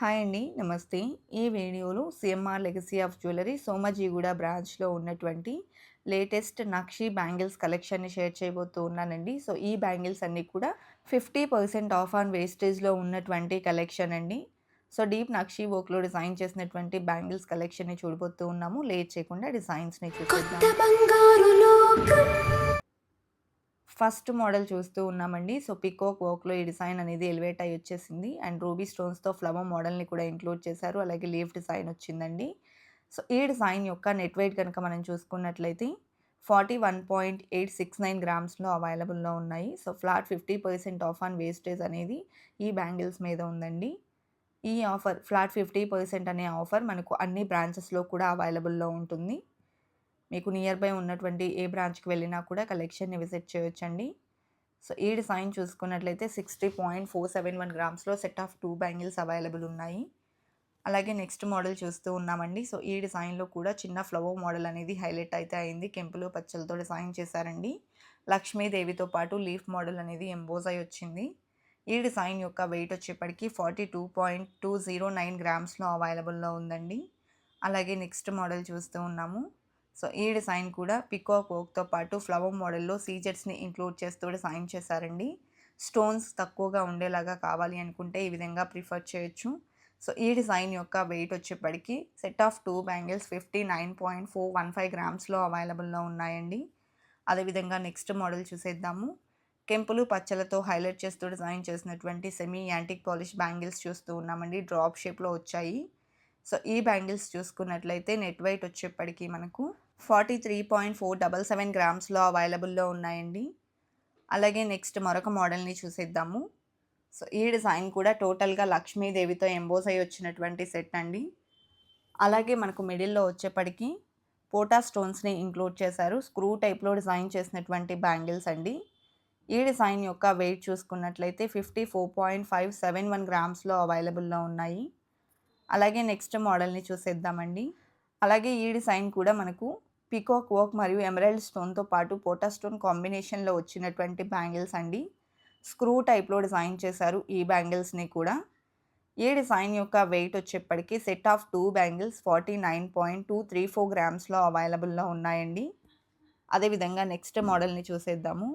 Hi అండి. నమస్తే. ఈ వీడియోలో CMR legacy of jewellery Somajiguda బ్రాంచ్లో ఉన్నటువంటి లేటెస్ట్ నక్షి బ్యాంగిల్స్ కలెక్షన్ని షేర్ చేయబోతూ ఉన్నానండి. సో ఈ బ్యాంగిల్స్ అన్నీ కూడా ఫిఫ్టీ పర్సెంట్ ఆఫ్ ఆన్ వేస్టేజ్లో ఉన్నటువంటి కలెక్షన్ అండి. సో డీప్ నక్షి వర్క్లో డిజైన్ చేసినటువంటి బ్యాంగిల్స్ కలెక్షన్ని చూడబోతూ ఉన్నాము. లేట్ చేయకుండా డిజైన్స్ని చూసేద్దాం. ఫస్ట్ మోడల్ చూస్తూ ఉన్నామండి. సో పికోక్ వర్క్లో ఈ డిజైన్ అనేది ఎలివేట్ అయ్యి వచ్చేసింది. అండ్ రూబీ స్టోన్స్తో ఫ్లవర్ మోడల్ని కూడా ఇంక్లూడ్ చేశారు. అలాగే లీఫ్ డిజైన్ వచ్చిందండి. సో ఈ డిజైన్ యొక్క నెట్ వెయిట్ కనుక మనం చూసుకున్నట్లయితే forty one point eight six nine గ్రామ్స్లో అవైలబుల్లో ఉన్నాయి. So flat fifty percent off on wastage అనేది ఈ బ్యాంగిల్స్ మీద ఉందండి. ఈ ఆఫర్ ఫ్లాట్ ఫిఫ్టీ పర్సెంట్ అనే ఆఫర్ మనకు అన్ని బ్రాంచెస్లో కూడా అవైలబుల్లో ఉంటుంది. మీకు నియర్ బై ఉన్నటువంటి ఏ బ్రాంచ్కి వెళ్ళినా కూడా కలెక్షన్ని విజిట్ చేయొచ్చండి. సో ఈ డిజైన్ చూసుకున్నట్లయితే sixty point four seven one గ్రామ్స్లో set of two bangles available ఉన్నాయి. అలాగే నెక్స్ట్ మోడల్ చూస్తూ ఉన్నామండి. సో ఈ డిజైన్లో కూడా చిన్న ఫ్లవర్ మోడల్ అనేది హైలైట్ అయితే అయింది. కెంపులు పచ్చలతో డిజైన్ చేశారండి. లక్ష్మీదేవితో పాటు లీఫ్ మోడల్ అనేది ఎంబోజ్ అయి వచ్చింది. ఈ డిజైన్ యొక్క వెయిట్ వచ్చేప్పటికి forty two point two zero nine గ్రామ్స్లో అవైలబుల్లో ఉందండి. అలాగే నెక్స్ట్ మోడల్ చూస్తూ ఉన్నాము. సో ఈ డిజైన్ కూడా పికాక్ వర్క్తో పాటు ఫ్లవర్ మోడల్లో సీజెట్స్ని ఇంక్లూడ్ చేస్తూ డిజైన్ చేశారండి. స్టోన్స్ తక్కువగా ఉండేలాగా కావాలి అనుకుంటే ఈ విధంగా ప్రిఫర్ చేయొచ్చు. సో ఈ డిజైన్ యొక్క వెయిట్ వచ్చేప్పటికి set of two bangles fifty nine point four one five గ్రామ్స్లో అవైలబుల్లో ఉన్నాయండి అదేవిధంగా నెక్స్ట్ మోడల్ చూసేద్దాము. కెంపులు పచ్చలతో హైలైట్ చేస్తూ డిజైన్ చేసినటువంటి సెమీ యాంటిక్ పాలిష్ బ్యాంగిల్స్ చూస్తూ ఉన్నామండి. డ్రాప్ షేప్లో వచ్చాయి. సో ఈ బ్యాంగిల్స్ చూసుకున్నట్లయితే నెట్ వెయిట్ వచ్చేప్పటికీ మనకు forty three point four double seven గ్రామ్స్లో అవైలబుల్లో ఉన్నాయండి. అలాగే నెక్స్ట్ మరొక మోడల్ని చూసేద్దాము. సో ఈ డిజైన్ కూడా టోటల్గా లక్ష్మీదేవితో ఎంబోస్ అయి వచ్చినటువంటి సెట్ అండి. అలాగే మనకు మిడిల్లో వచ్చేప్పటికి పోటా స్టోన్స్ని ఇంక్లూడ్ చేశారు. స్క్రూ టైప్లో డిజైన్ చేసినటువంటి బ్యాంగిల్స్ అండి. ఈ డిజైన్ యొక్క వెయిట్ చూసుకున్నట్లయితే fifty four point five seven one గ్రామ్స్లో అవైలబుల్లో ఉన్నాయి. అలాగే నెక్స్ట్ మోడల్ని చూసేద్దామండి. అలాగే ఈ డిజైన్ కూడా మనకు పికాక్ వర్క్ మరియు ఎమరాల్డ్ స్టోన్తో పాటు పోటా స్టోన్ కాంబినేషన్లో వచ్చినటువంటి బ్యాంగిల్స్ అండి. స్క్రూ టైప్లో డిజైన్ చేశారు ఈ బ్యాంగిల్స్ని కూడా. ఈ డిజైన్ యొక్క weight వచ్చేప్పటికీ set of two bangles forty nine point two three four గ్రామ్స్లో అవైలబుల్లో ఉన్నాయండి. అదేవిధంగా నెక్స్ట్ మోడల్ని చూసేద్దాము.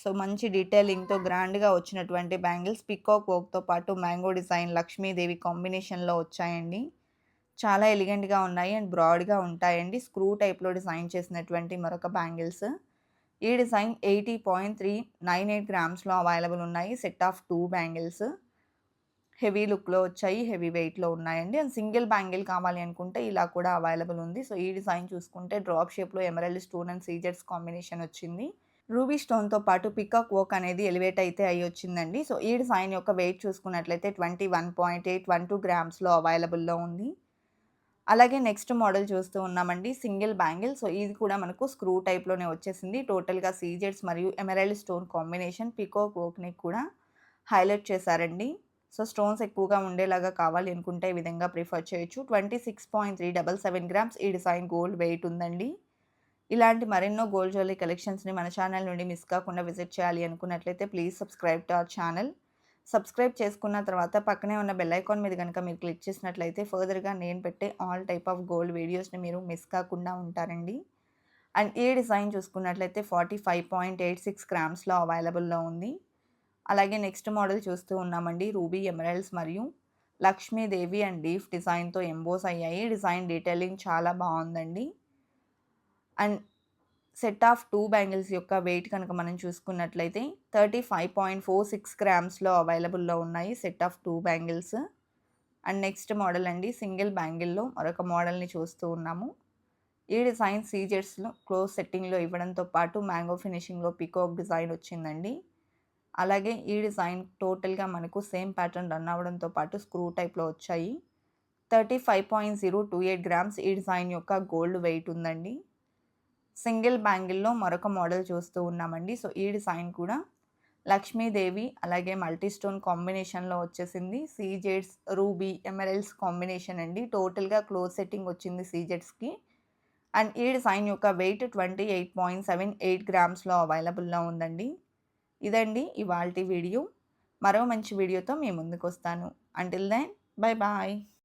సో మంచి డీటెయిలింగ్తో గ్రాండ్గా వచ్చినటువంటి బ్యాంగిల్స్ పికాక్ వర్క్తో పాటు మ్యాంగో డిజైన్ లక్ష్మీదేవి కాంబినేషన్లో వచ్చాయండి. చాలా ఎలిగెంట్గా ఉన్నాయి అండ్ బ్రాడ్గా ఉంటాయండి. స్క్రూ టైప్లో డిజైన్ చేసినటువంటి మరొక బ్యాంగిల్స్. ఈ design eighty point three nine eight గ్రామ్స్లో available ఉన్నాయి. Set of two bangles. Heavy లుక్లో వచ్చాయి హెవీ వెయిట్లో ఉన్నాయండి. అండ్ సింగిల్ బ్యాంగిల్ కావాలి అనుకుంటే ఇలా కూడా అవైలబుల్ ఉంది. సో ఈ డిజైన్ చూసుకుంటే డ్రాప్ షేప్లో ఎమరల్డ్ స్టోన్ అండ్ సీజెట్స్ కాంబినేషన్ వచ్చింది. రూబీ స్టోన్తో పాటు పికాక్ వర్క్ అనేది ఎలివేట్ అయితే అయ్యి వచ్చిందండి. సో ఈ డిజైన్ యొక్క వెయిట్ చూసుకున్నట్లయితే twenty one point eight one two గ్రామ్స్లో అవైలబుల్లో ఉంది. అలాగే నెక్స్ట్ మోడల్ చూస్తూ ఉన్నామండి సింగిల్ బ్యాంగిల్. సో ఇది కూడా మనకు స్క్రూ టైప్లోనే వచ్చేసింది. టోటల్గా సీజెడ్స్ మరియు ఎమరైల్ స్టోన్ కాంబినేషన్ పికోక్ ఓక్ని కూడా హైలైట్ చేశారండి. సో స్టోన్స్ ఎక్కువగా ఉండేలాగా కావాలి అనుకుంటే ఈ విధంగా ప్రిఫర్ చేయొచ్చు. Twenty six point three double seven grams ఈ డిజైన్ గోల్డ్ వెయిట్ ఉందండి. ఇలాంటి మరెన్నో గోల్డ్ జ్యువెలరీ కలెక్షన్స్ని మన ఛానల్ నుండి మిస్ కాకుండా విజిట్ చేయాలి అనుకున్నట్లయితే please subscribe to our channel. Subscribe చేసుకున్న తర్వాత పక్కనే ఉన్న బెల్ ఐకాన్ మీద కనుక మీరు క్లిక్ చేసినట్లయితే ఫర్దర్గా నేను పెట్టే ఆల్ టైప్ ఆఫ్ గోల్డ్ వీడియోస్ని మీరు మిస్ కాకుండా ఉంటారండి. అండ్ ఈ డిజైన్ చూసుకున్నట్లయితే forty five point eight six గ్రామ్స్లో అవైలబుల్లో ఉంది. అలాగే నెక్స్ట్ మోడల్ చూస్తూ ఉన్నామండి రూబీ ఎమరల్స్ మరియు లక్ష్మీదేవి అండ్ డీఫ్ డిజైన్తో ఎంబోస్ అయ్యాయి. డిజైన్ డీటెయిలింగ్ చాలా బాగుందండి. And set of two bangles యొక్క వెయిట్ కనుక మనం చూసుకున్నట్లయితే thirty five point four six గ్రామ్స్లో అవైలబుల్లో ఉన్నాయి set of two bangles. And next model అండి సింగిల్ బ్యాంగిల్లో మరొక మోడల్ని చూస్తూ ఉన్నాము. ఈ డిజైన్ సీజర్స్లో క్లోజ్ సెట్టింగ్లో ఇవ్వడంతో పాటు మ్యాంగో ఫినిషింగ్లో పికోక్ డిజైన్ వచ్చిందండి. అలాగే ఈ డిజైన్ టోటల్గా మనకు సేమ్ ప్యాటర్న్ రన్ అవ్వడంతో పాటు స్క్రూ టైప్లో వచ్చాయి. Thirty five point zero two eight grams ఈ డిజైన్ యొక్క గోల్డ్ వెయిట్ ఉందండి. సింగిల్ బ్యాంగిల్లో మరొక మోడల్ చూస్తూ ఉన్నామండి. సో ఈ డిజైన్ కూడా లక్ష్మీదేవి అలాగే మల్టీస్టోన్ కాంబినేషన్లో వచ్చేసింది. సీజెడ్స్ రూబీ ఎమరల్స్ కాంబినేషన్ అండి. టోటల్గా క్లోజ్ సెట్టింగ్ వచ్చింది సీజెడ్స్కి. అండ్ ఈ డిజైన్ యొక్క weight twenty eight point seven eight గ్రామ్స్లో అవైలబుల్లో ఉందండి. ఇదండి ఇవాల్టి వీడియో. మరో మంచి వీడియోతో మీ ముందుకు వస్తాను అంటిల్ దెన్ బాయ్ బాయ్.